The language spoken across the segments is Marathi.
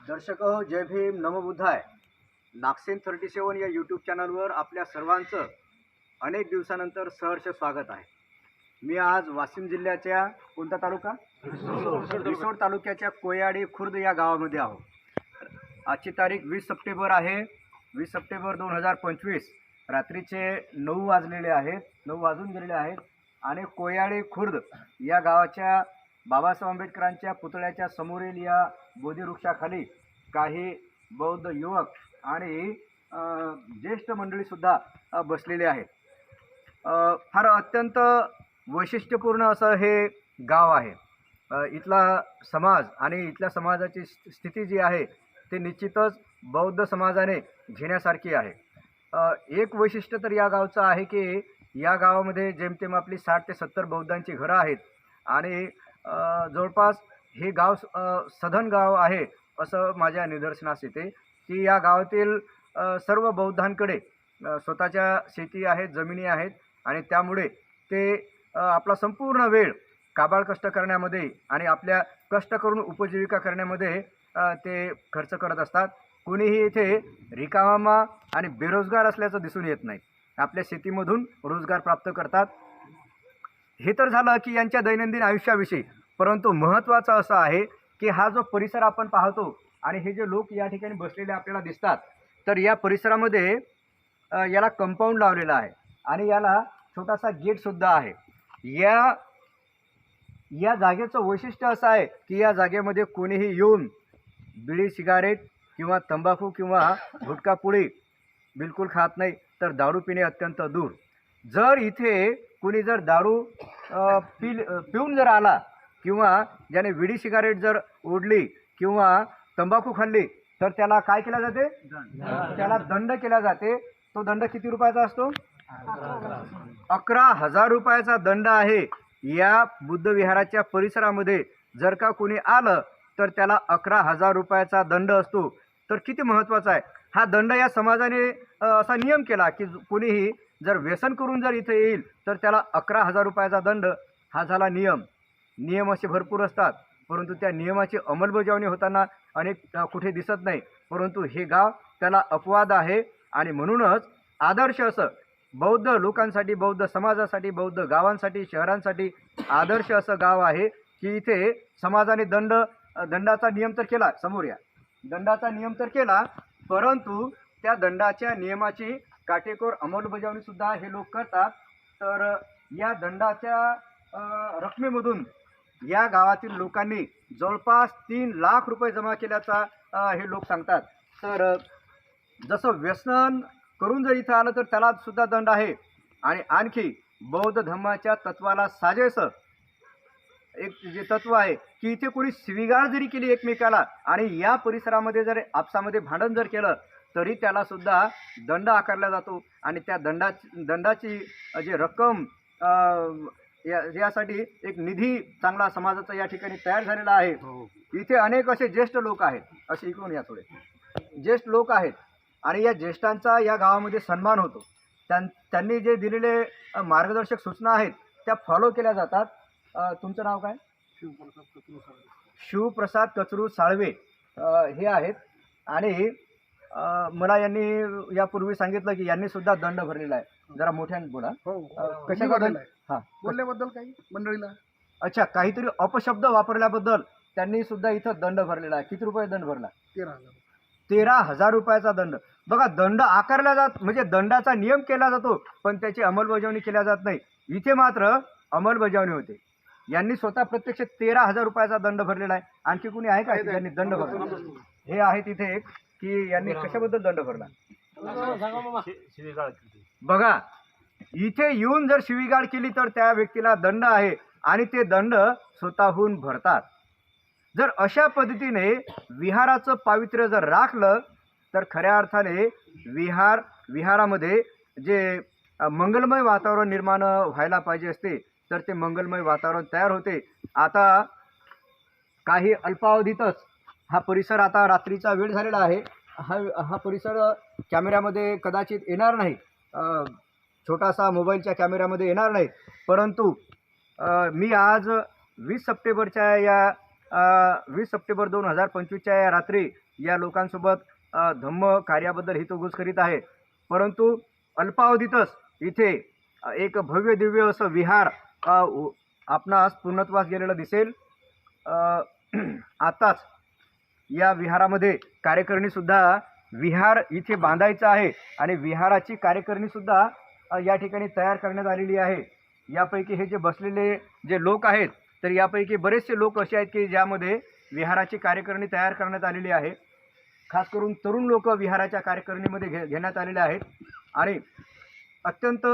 दर्शक हो, जय भीम नमबुद्धाय नागसेन थर्टी सेवन या यूट्यूब चॅनलवर आपल्या सर्वांचं अनेक दिवसानंतर सहर्ष स्वागत आहे. मी आज वाशिम जिल्ह्याच्या कोणता तालुका? रिसोड तालुक्याच्या कोयाडी खुर्द या गावामध्ये आहो आजची तारीख वीस सप्टेंबर आहे. वीस सप्टेंबर दोन हजार पंचवीस. रात्रीचे नऊ वाजलेले आहेत नऊ वाजून गेलेले आहेत. आणि कोयाळी खुर्द या गावाच्या बाबासाहेब आंबेडकरांच्या पुतळ्याच्या समोरील या बोधिवृक्षाखाली काही बौद्ध युवक आणि ज्येष्ठ मंडळीसुद्धा बसलेले आहेत. फार अत्यंत वैशिष्ट्यपूर्ण असं हे गाव आहे. इथला समाज आणि इथल्या समाजाची स्थिती जी आहे ती निश्चितच बौद्ध समाजाने घेण्यासारखी आहे. एक वैशिष्ट्य तर या गावचं आहे की या गावामध्ये जेमतेम आपली साठ ते सत्तर बौद्धांची घरं आहेत. आणि जवळपास हे गाव स- सधन गाव आहे असं माझ्या निदर्शनास येते की या गावातील सर्व बौद्धांकडे स्वतःच्या शेती आहेत जमिनी आहेत आणि त्यामुळे ते आपला संपूर्ण वेळ काबाळ कष्ट करण्यामध्ये आणि आपल्या कष्ट करून उपजीविका करण्यामध्ये ते खर्च करत असतात. कुणीही इथे रिकामा आणि बेरोजगार असल्याचं दिसून येत नाही. आपल्या शेतीमधून रोजगार प्राप्त करतात. हे तर झालं की यांच्या दैनंदिन आयुष्याविषयी. परंतु महत्त्वाचं असं आहे की हा जो परिसर आपण पाहतो आणि हे जे लोक या ठिकाणी बसलेले आपल्याला दिसतात तर या परिसरामध्ये याला कंपाऊंड लावलेलं आहे आणि याला छोटासा गेटसुद्धा आहे. या या जागेचं वैशिष्ट्य असं आहे की या जागेमध्ये कोणीही येऊन बिडी सिगारेट किंवा तंबाखू किंवा गुटखा पुडी बिलकुल खात नाही तर दारू पिणे अत्यंत दूर. जर इथे कुणी जर दारू पि पिल पिऊन जर आला किंवा ज्याने विडी सिगारेट जर ओढली किंवा तंबाखू खाल्ली तर त्याला काय केलं जाते? त्याला दंड केला जाते. तो दंड किती रुपयाचा असतो? अकरा हजार रुपयाचा दंड आहे. या बुद्ध विहाराच्या परिसरामध्ये जर का कोणी आलं तर त्याला अकरा हजार रुपयाचा दंड असतो. तर किती महत्त्वाचा आहे. हा दंड या समाजाने असा नियम केला की कुणीही कोणीही जर व्यसन करून जर इथे येईल तर त्याला अकरा हजार रुपयाचा दंड हा झाला नियम. नियम असे भरपूर असतात परंतु त्या नियमाची अंमलबजावणी होताना अनेक कुठे दिसत नाही. परंतु हे गाव त्याला अपवाद आहे आणि म्हणूनच आदर्श असं बौद्ध लोकांसाठी बौद्ध समाजासाठी बौद्ध गावांसाठी शहरांसाठी आदर्श असं गाव आहे की इथे समाजाने दंड दंडाचा नियम तर केला समोर या. दंडाचा नियम तर केला परंतु त्या दंडाच्या नियमाची काटेकोर अंमलबजावणीसुद्धा हे लोक करतात. तर या दंडाच्या रकमेमधून या गावातील लोकांनी जवळपास तीन लाख रुपये जमा केल्याचा हे लोक सांगतात. तर जसं व्यसन करून जर इथं आलं तर त्याला सुद्धा दंड आहे. आणि आणखी बौद्ध धर्माच्या तत्वाला साजेसं एक जे तत्व आहे की इथे कोणी शिवीगाळ जरी केली एकमेकाला आणि या परिसरामध्ये जर आपसामध्ये भांडण जर केलं तरी त्याला सुद्धा दंड आकारला जातो. आणि त्या दंडा दंडाची जी रक्कम या यासाठी एक निधी चांगला समाजाचा या ठिकाणी तयार झालेला आहे. इथे अनेक असे ज्येष्ठ लोक आहेत. असे इकडून या थोडे. ज्येष्ठ लोक आहेत आणि या ज्येष्ठांचा या गावामध्ये सन्मान होतो. त्यां त्यांनी जे दिलेले मार्गदर्शक सूचना आहेत त्या फॉलो केल्या जातात. तुमचं नाव काय? शिवप्रसाद कचरू साळवे. हे आहेत. आणि मला यांनी यापूर्वी सांगितलं की यांनी सुद्धा दंड भरलेला आहे. जरा मोठ्याने बोला. हो कशाबद्दल? भरलेला आहे. हां. बोलल्याबद्दल काही? मंडळीला? अच्छा काहीतरी अपशब्द वापरल्याबद्दल त्यांनी सुद्धा इथं दंड भरलेला आहे. किती रुपये दंड भरला? तेरा हजार तेरा हजार रुपयाचा दंड. बघा दंड आकारला जात म्हणजे दंडाचा नियम केला जातो पण त्याची अंमलबजावणी केल्या जात नाही. इथे मात्र अंमलबजावणी होते. यांनी स्वतः प्रत्यक्ष तेरा हजार रुपयाचा दंड भरलेला आहे. आणखी कुणी आहे का ज्यांनी दंड भरला? हे आहे तिथे एक की यांनी कशाबद्दल दंड भरला? बघा इथे येऊन जर शिवीगाळ केली तर त्या व्यक्तीला दंड आहे आणि ते दंड स्वतःहून भरतात. जर अशा पद्धतीने विहाराचं पावित्र्य जर राखलं तर खऱ्या अर्थाने विहार विहारामध्ये जे मंगलमय वातावरण निर्माण व्हायला पाहिजे असते. तर ते मंगलमय वातावरण तयार होते. आता काही अल्पावधीतच हा परिसर आता रात्रीचा वेळ झालेला आहे. हा हा परिसर कॅमेऱ्यामध्ये कदाचित येणार नाही. छोटासा मोबाईलच्या कॅमेऱ्यामध्ये येणार नाही. परंतु मी आज वीस सप्टेंबरच्या या वीस सप्टेंबर दोन हजार पंचवीसच्या या रात्री या लोकांसोबत धम्म कार्याबद्दल हितोगुज करीत आहे. परंतु अल्पावधीतच इथे एक भव्य दिव्य असं विहार आपणास पूर्णत्वास गेलेला दिसेल. आताच या विहारामध्ये कार्यकारिणीसुद्धा विहार इथे बांधायचं आहे आणि विहाराची कार्यकारिणीसुद्धा या ठिकाणी तयार करण्यात आलेली आहे. यापैकी हे जे बसलेले जे लोक आहेत तर यापैकी बरेचसे लोक असे आहेत की ज्यामध्ये विहाराची कार्यकारिणी तयार करण्यात आलेली आहे. खास करून तरुण लोक विहाराच्या कार्यकारिणीमध्ये घे घेण्यात आलेले आहेत. आणि अत्यंत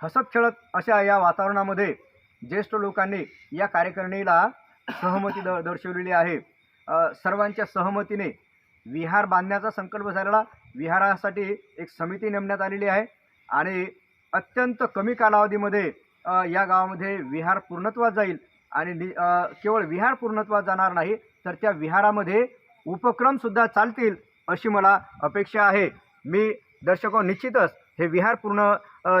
हसत खेळत अशा या वातावरणामध्ये ज्येष्ठ लोकांनी या कार्यकारिणीला सहमती द दर्शवलेली आहे. सर्वांच्या सहमतीने विहार बांधण्याचा संकल्प झालेला विहारासाठी एक समिती नेमण्यात आलेली आहे आणि अत्यंत कमी कालावधीमध्ये या गावामध्ये विहार पूर्णत्वात जाईल आणि नि केवळ विहार पूर्णत्वात जाणार नाही तर त्या विहारामध्ये उपक्रमसुद्धा चालतील अशी मला अपेक्षा आहे. मी दर्शको निश्चितच हे विहार पूर्ण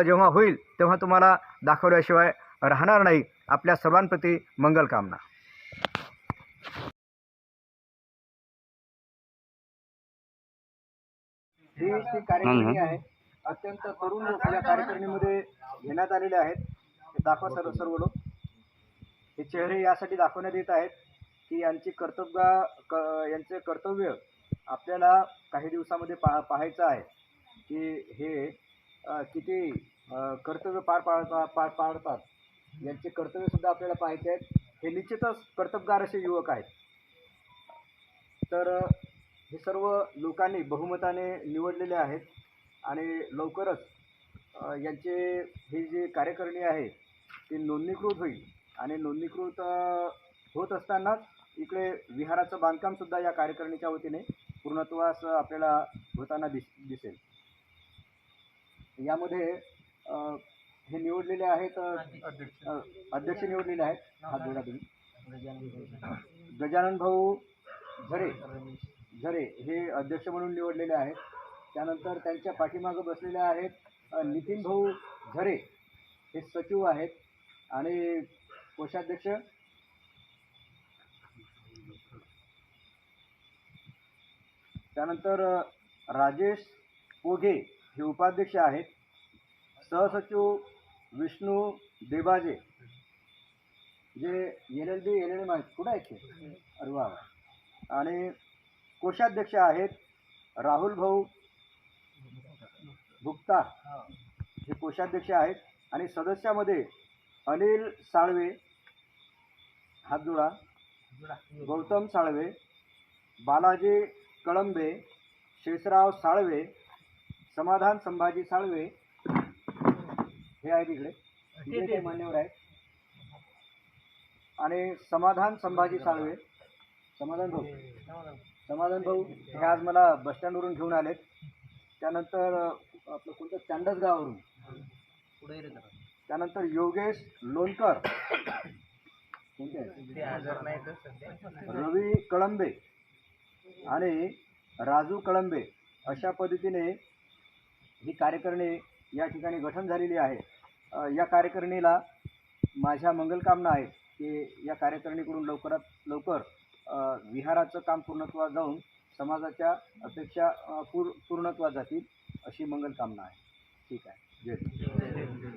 जेव्हा होईल तेव्हा तुम्हाला दाखवल्याशिवाय राहणार नाही. आपल्या सर्वांप्रती मंगलकामना ही ती कार्यकारिणी आहे अत्यंत तरुण लोक या कार्यकारिणीमध्ये घेण्यात आलेले आहेत. हे दाखवा सर्व सर्व लोक. हे चेहरे यासाठी दाखवण्यात येत आहेत की यांची कर्तव्य क यांचे कर्तव्य आपल्याला काही दिवसामध्ये पा पाहायचं आहे की हे किती कर्तव्य पार पाडता पार पाडतात यांचे कर्तव्यसुद्धा आपल्याला पाहायचे आहेत. हे निश्चितच कर्तबगार असे युवक आहेत. तर हे सर्व लोकांनी बहुमताने निवडलेले आहेत आणि लवकरच यांचे ही जी कार्यकारिणी आहे ती नोंदणीकृत होईल. आणि नोंदणीकृत होत असतानाच इकडे विहाराचं बांधकामसुद्धा या कार्यकारिणीच्या वतीने पूर्णत्वास आपल्याला होताना दिस दिसेल. यामध्ये हे निवडलेले आहेत अध्यक्ष. निवडलेले आहेत. हात जोडा तुम्ही. गजानन भाऊ. झरे. झरे हे अध्यक्ष म्हणून निवडलेले आहेत. त्यानंतर त्यांच्या पाठीमागं बसलेले आहेत नितीन भाऊ झरे. हे सचिव आहेत आणि कोषाध्यक्ष. त्यानंतर राजेश पोघे हे उपाध्यक्ष आहेत. सहसचिव विष्णू देबाजे. जे L L B L L M आहेत. कुठं आहेत ते? अरे वा आणि कोषाध्यक्ष आहेत राहुल भाऊ भुक्ता हे कोषाध्यक्ष आहेत. आणि सदस्यामध्ये अनिल साळवे हातजुळा गौतम साळवे बालाजी कळंबे शेषराव साळवे समाधान संभाजी साळवे हे आहेत इकडे. इकडे ते. मान्यवर आहेत. आणि समाधान संभाजी साळवे. समाधान भाऊ. समाधान भाऊ हे आज मला बस स्टँडवरून घेऊन आलेत. त्यानंतर आपलं कोणतं? चांडसगाववरून त्यानंतर योगेश लोणकर? रवी कळंबे आणि राजू कळंबे अशा पद्धतीने ही कार्यकारिणी या ठिकाणी गठन झालेली आहे. या कार्यकारिणीला माझ्या मंगलकामना आहेत की या कार्यकारिणीकडून लवकरात लवकर विहाराचं काम पूर्णत्वा जाऊन समाजाच्या अपेक्षा पूर पूर्णत्वा जातील अशी मंगलकामना आहे. ठीक आहे. जय हिंद.